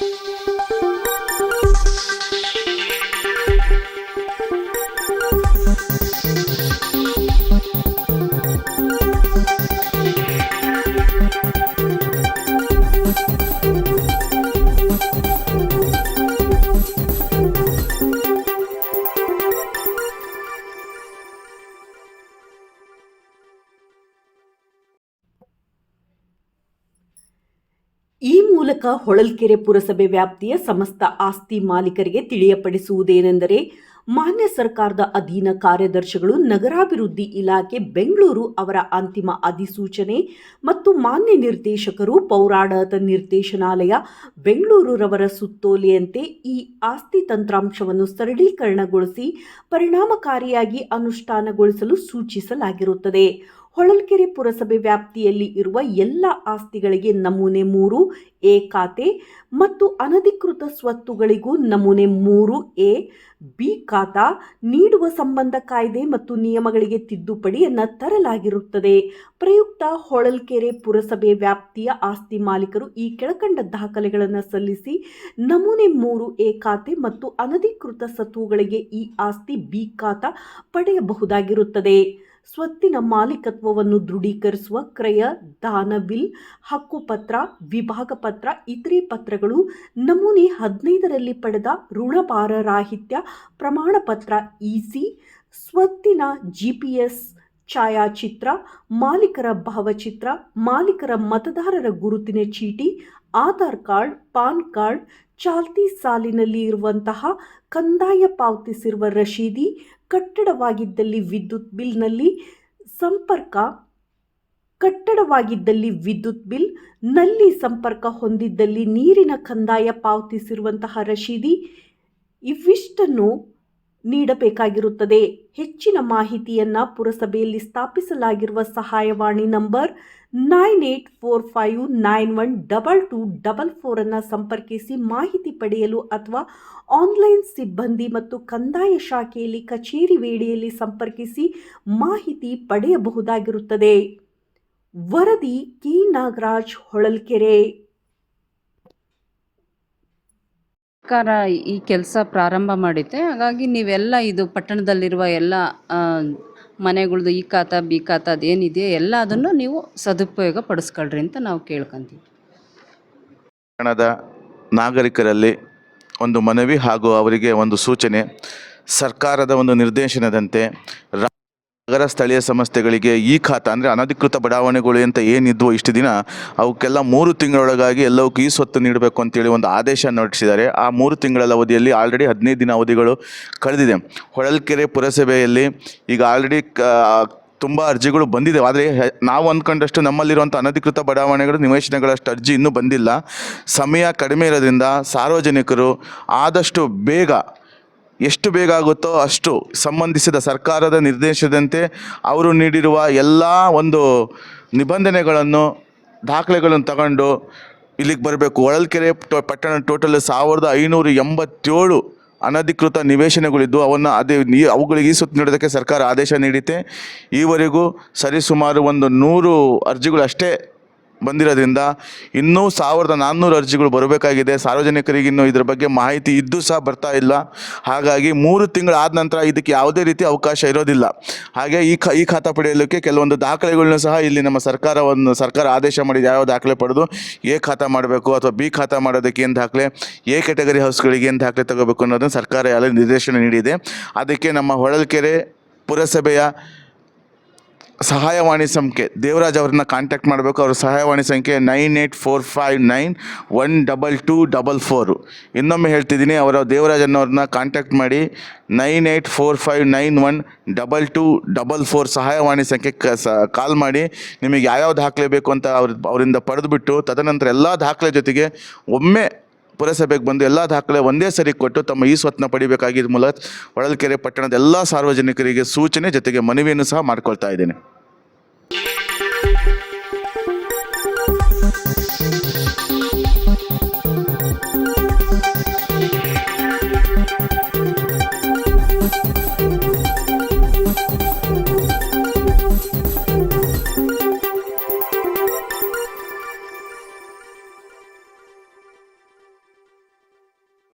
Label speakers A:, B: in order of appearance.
A: thank you ಈ ಮೂಲಕ ಹೊಳಲ್ಕೆರೆ ಪುರಸಭೆ ವ್ಯಾಪ್ತಿಯ ಸಮಸ್ತ ಆಸ್ತಿ ಮಾಲೀಕರಿಗೆ ತಿಳಿಯಪಡಿಸುವುದೇನೆಂದರೆ ಮಾನ್ಯ ಸರ್ಕಾರದ ಅಧೀನ ಕಾರ್ಯದರ್ಶಿಗಳು ನಗರಾಭಿವೃದ್ಧಿ ಇಲಾಖೆ ಬೆಂಗಳೂರು ಅವರ ಅಂತಿಮ ಅಧಿಸೂಚನೆ ಮತ್ತು ಮಾನ್ಯ ನಿರ್ದೇಶಕರು ಪೌರಾಡಳಿತ ನಿರ್ದೇಶನಾಲಯ ಬೆಂಗಳೂರುರವರ ಸುತ್ತೋಲೆಯಂತೆ ಈ ಆಸ್ತಿ ತಂತ್ರಾಂಶವನ್ನು ಸರಳೀಕರಣಗೊಳಿಸಿ ಪರಿಣಾಮಕಾರಿಯಾಗಿ ಅನುಷ್ಠಾನಗೊಳಿಸಲು ಸೂಚಿಸಲಾಗಿರುತ್ತದೆ. ಹೊಳಲ್ಕೆರೆ ಪುರಸಭೆ ವ್ಯಾಪ್ತಿಯಲ್ಲಿ ಇರುವ ಎಲ್ಲ ಆಸ್ತಿಗಳಿಗೆ ನಮೂನೆ ಮೂರು ಎ ಖಾತೆ ಮತ್ತು ಅನಧಿಕೃತ ಸ್ವತ್ತುಗಳಿಗೂ ನಮೂನೆ ಮೂರು ಎ, ಬಿ ಖಾತಾ ನೀಡುವ ಸಂಬಂಧ ಕಾಯ್ದೆ ಮತ್ತು ನಿಯಮಗಳಿಗೆ ತಿದ್ದುಪಡಿಯನ್ನು ತರಲಾಗಿರುತ್ತದೆ. ಪ್ರಯುಕ್ತ ಹೊಳಲ್ಕೆರೆ ಪುರಸಭೆ ವ್ಯಾಪ್ತಿಯ ಆಸ್ತಿ ಮಾಲೀಕರು ಈ ಕೆಳಕಂಡ ದಾಖಲೆಗಳನ್ನು ಸಲ್ಲಿಸಿ ನಮೂನೆ ಮೂರು ಎ ಖಾತೆ ಮತ್ತು ಅನಧಿಕೃತ ಸತ್ತುಗಳಿಗೆ ಈ ಆಸ್ತಿ ಬಿ ಖಾತಾ ಪಡೆಯಬಹುದಾಗಿರುತ್ತದೆ. ಸ್ವತ್ತಿನ ಮಾಲೀಕತ್ವವನ್ನು ದೃಢೀಕರಿಸುವ ಕ್ರಯ, ದಾನ ಬಿಲ್ ಹಕ್ಕುಪತ್ರ ವಿಭಾಗ ಪತ್ರ, ಇತರೆ ಪತ್ರಗಳು ನಮೂನೆ ಹದಿನೈದರಲ್ಲಿ ಪಡೆದ ಋಣಭಾರರಾಹಿತ್ಯ, ಪ್ರಮಾಣ ಪತ್ರ, ಇಸಿ, ಸ್ವತ್ತಿನ ಜಿಪಿಎಸ್, ಛಾಯಾಚಿತ್ರ, ಮಾಲೀಕರ ಭಾವಚಿತ್ರ, ಮಾಲೀಕರ ಮತದಾರರ ಗುರುತಿನ ಚೀಟಿ, ಆಧಾರ್ ಕಾರ್ಡ್, ಪಾನ್ ಕಾರ್ಡ್, ಚಾಲ್ತಿ ಸಾಲಿನಲ್ಲಿ ಇರುವಂತಹ ಕಂದಾಯ ಪಾವತಿಸಿರುವ ರಶೀದಿ ಕಟ್ಟಡವಾಗಿದ್ದಲ್ಲಿ ವಿದ್ಯುತ್ ಬಿಲ್ನಲ್ಲಿ ಸಂಪರ್ಕ, ಕಟ್ಟಡವಾಗಿದ್ದಲ್ಲಿ ವಿದ್ಯುತ್ ಬಿಲ್, ನಲ್ಲಿ ಸಂಪರ್ಕ ಹೊಂದಿದ್ದಲ್ಲಿ ನೀರಿನ ಕಂದಾಯ ಪಾವತಿಸಿರುವಂತಹ ರಶೀದಿ ಇವಿಷ್ಟನ್ನು ನೀಡಬೇಕಾಗಿರುತ್ತದೆ. ಹೆಚ್ಚಿನ ಮಾಹಿತಿಯನ್ನು ಪುರಸಭೆಯಲ್ಲಿ ಸ್ಥಾಪಿಸಲಾಗಿರುವ ಸಹಾಯವಾಣಿ number nine eight four five nine one double two double ಫೋರನ್ನು ಸಂಪರ್ಕಿಸಿ ಮಾಹಿತಿ ಪಡೆಯಲು ಅಥವಾ ಆನ್ಲೈನ್ ಸಿಬ್ಬಂದಿ ಮತ್ತು ಕಂದಾಯ ಶಾಖೆಯಲ್ಲಿ ಕಚೇರಿ ವೇಳೆಯಲ್ಲಿ ಸಂಪರ್ಕಿಸಿ ಮಾಹಿತಿ ಪಡೆಯಬಹುದಾಗಿರುತ್ತದೆ. ವರದಿ ಕೆ. ನಾಗರಾಜ್, ಹೊಳಲ್ಕೆರೆ.
B: ಸರ್ಕಾರ ಈ ಕೆಲಸ ಪ್ರಾರಂಭ ಮಾಡಿದೆ ಹಾಗಾಗಿ ನೀವೆಲ್ಲ ಇದು ಪಟ್ಟಣದಲ್ಲಿರುವ ಎಲ್ಲ ಮನೆಗಳ್ದು ಈ ಖಾತ ಬಿ ಖಾತಾ ಅದೇನಿದೆ ಎಲ್ಲ ಅದನ್ನು ನೀವು ಸದುಪಯೋಗ ಪಡಿಸ್ಕೊಳ್ರಿ ಅಂತ ನಾವು ಕೇಳ್ಕೊಂತೀವಿ.
C: ಪಟ್ಟಣದ ನಾಗರಿಕರಲ್ಲಿ ಒಂದು ಮನವಿ ಹಾಗೂ ಅವರಿಗೆ ಒಂದು ಸೂಚನೆ, ಸರ್ಕಾರದ ಒಂದು ನಿರ್ದೇಶನದಂತೆ ನಗರ ಸ್ಥಳೀಯ ಸಂಸ್ಥೆಗಳಿಗೆ ಈ ಖಾತಾ ಅಂದರೆ ಅನಧಿಕೃತ ಬಡಾವಣೆಗಳು ಅಂತ ಏನಿದ್ವು ಇಷ್ಟು ದಿನ ಅವಕ್ಕೆಲ್ಲ ಮೂರು ತಿಂಗಳೊಳಗಾಗಿ ಎಲ್ಲವಕ್ಕೂ ಈ ಸ್ವತ್ತು ನೀಡಬೇಕು ಅಂತೇಳಿ ಒಂದು ಆದೇಶ ಹೊರಡಿಸಿದ್ದಾರೆ. ಆ ಮೂರು ತಿಂಗಳ ಅವಧಿಯಲ್ಲಿ ಆಲ್ರೆಡಿ ಹದಿನೈದು ದಿನ ಅವಧಿಗಳು ಕಳೆದಿದೆ. ಹೊಳಲ್ಕೆರೆ ಪುರಸಭೆಯಲ್ಲಿ ಈಗ ಆಲ್ರೆಡಿ ತುಂಬ ಅರ್ಜಿಗಳು ಬಂದಿದೆ. ಆದರೆ ನಾವು ಅಂದ್ಕೊಂಡಷ್ಟು ನಮ್ಮಲ್ಲಿರುವಂಥ ಅನಧಿಕೃತ ಬಡಾವಣೆಗಳು, ನಿವೇಶನಗಳಷ್ಟು ಅರ್ಜಿ ಇನ್ನೂ ಬಂದಿಲ್ಲ. ಸಮಯ ಕಡಿಮೆ ಇರೋದ್ರಿಂದ ಸಾರ್ವಜನಿಕರು ಆದಷ್ಟು ಬೇಗ ಎಷ್ಟು ಬೇಗ ಆಗುತ್ತೋ ಅಷ್ಟು ಸಂಬಂಧಿಸಿದ ಸರ್ಕಾರದ ನಿರ್ದೇಶದಂತೆ ಅವರು ನೀಡಿರುವ ಎಲ್ಲ ಒಂದು ನಿಬಂಧನೆಗಳನ್ನು, ದಾಖಲೆಗಳನ್ನು ತಗೊಂಡು ಇಲ್ಲಿಗೆ ಬರಬೇಕು. ಹೊಳಲ್ಕೆರೆ ಪಟ್ಟಣ ಟೋಟಲ್ ಸಾವಿರದ ಐನೂರ ಎಂಬತ್ತೇಳು ಅನಧಿಕೃತ ನಿವೇಶನಗಳಿದ್ದು ಅವನ್ನು ಅದೇ ನೀ ಅವುಗಳಿಗೆ ಈ ಸುತ್ತ ನೀಡೋದಕ್ಕೆ ಸರ್ಕಾರ ಆದೇಶ ನೀಡಿತೆ. ಈವರೆಗೂ ಸರಿಸುಮಾರು ಒಂದು ನೂರು ಅರ್ಜಿಗಳು ಅಷ್ಟೇ ಬಂದಿರೋದ್ರಿಂದ ಇನ್ನೂ ಸಾವಿರದ ನಾನ್ನೂರು ಅರ್ಜಿಗಳು ಬರಬೇಕಾಗಿದೆ. ಸಾರ್ವಜನಿಕರಿಗೆ ಇನ್ನೂ ಇದ್ರ ಬಗ್ಗೆ ಮಾಹಿತಿ ಇದ್ದು ಸಹ ಬರ್ತಾ ಇಲ್ಲ. ಹಾಗಾಗಿ ಮೂರು ಆದ ನಂತರ ಇದಕ್ಕೆ ಯಾವುದೇ ರೀತಿ ಅವಕಾಶ ಇರೋದಿಲ್ಲ. ಹಾಗೆ ಈ ಖ, ಈ ಖಾತಾ ಪಡೆಯಲಿಕ್ಕೆ ಕೆಲವೊಂದು ದಾಖಲೆಗಳನ್ನ ಸಹ ಇಲ್ಲಿ ನಮ್ಮ ಸರ್ಕಾರವನ್ನು, ಸರ್ಕಾರ ಆದೇಶ ಮಾಡಿದ ಯಾವ ದಾಖಲೆ ಪಡೆದು ಎ ಖಾತಾ ಮಾಡಬೇಕು ಅಥವಾ ಬಿ ಖಾತಾ ಮಾಡೋದಕ್ಕೆ ಏನು ದಾಖಲೆ, ಎ ಕ್ಯಾಟಗರಿ ಹೌಸ್ಗಳಿಗೆ ಏನು ದಾಖಲೆ ತಗೋಬೇಕು ಅನ್ನೋದನ್ನು ಸರ್ಕಾರ ಎಲ್ಲ ನಿರ್ದೇಶನ ನೀಡಿದೆ. ಅದಕ್ಕೆ ನಮ್ಮ ಹೊಳಲ್ಕೆರೆ ಪುರಸಭೆಯ ಸಹಾಯವಾಣಿ ಸಂಖ್ಯೆ. ದೇವರಾಜ್ ಅವ್ರನ್ನ ಕಾಂಟ್ಯಾಕ್ಟ್ ಮಾಡಬೇಕು. ಅವರ ಸಹಾಯವಾಣಿ ಸಂಖ್ಯೆ nine eight four five nine one double two double four. ಇನ್ನೊಮ್ಮೆ ಹೇಳ್ತಿದ್ದೀನಿ, ಅವರ ದೇವರಾಜ್ ಕಾಂಟ್ಯಾಕ್ಟ್ ಮಾಡಿ nine eight four five nine one double two double four ಸಹಾಯವಾಣಿ ಸಂಖ್ಯೆ ಕಾಲ್ ಮಾಡಿ ನಿಮಗೆ ಯಾವ್ಯಾವ ದಾಖಲೆ ಬೇಕು ಅಂತ ಅವ್ರ ಅವರಿಂದ ಪಡೆದುಬಿಟ್ಟು, ತದನಂತರ ಎಲ್ಲ ದಾಖಲೆ ಜೊತೆಗೆ ಒಮ್ಮೆ ಪುರಸಭೆಗೆ ಬಂದು ಎಲ್ಲ ದಾಖಲೆ ಒಂದೇ ಸರಿ ಕೊಟ್ಟು ತಮ್ಮ ಈ ಸ್ವತ್ನ ಪಡಿಬೇಕಾಗಿದ್ದ ಮೂಲಕ ಹೊಳಲ್ಕೆರೆ ಪಟ್ಟಣದ ಎಲ್ಲ ಸಾರ್ವಜನಿಕರಿಗೆ ಸೂಚನೆ ಜೊತೆಗೆ ಮನವಿಯನ್ನು ಸಹ ಮಾಡ್ಕೊಳ್ತಾ ಇದ್ದೇನೆ.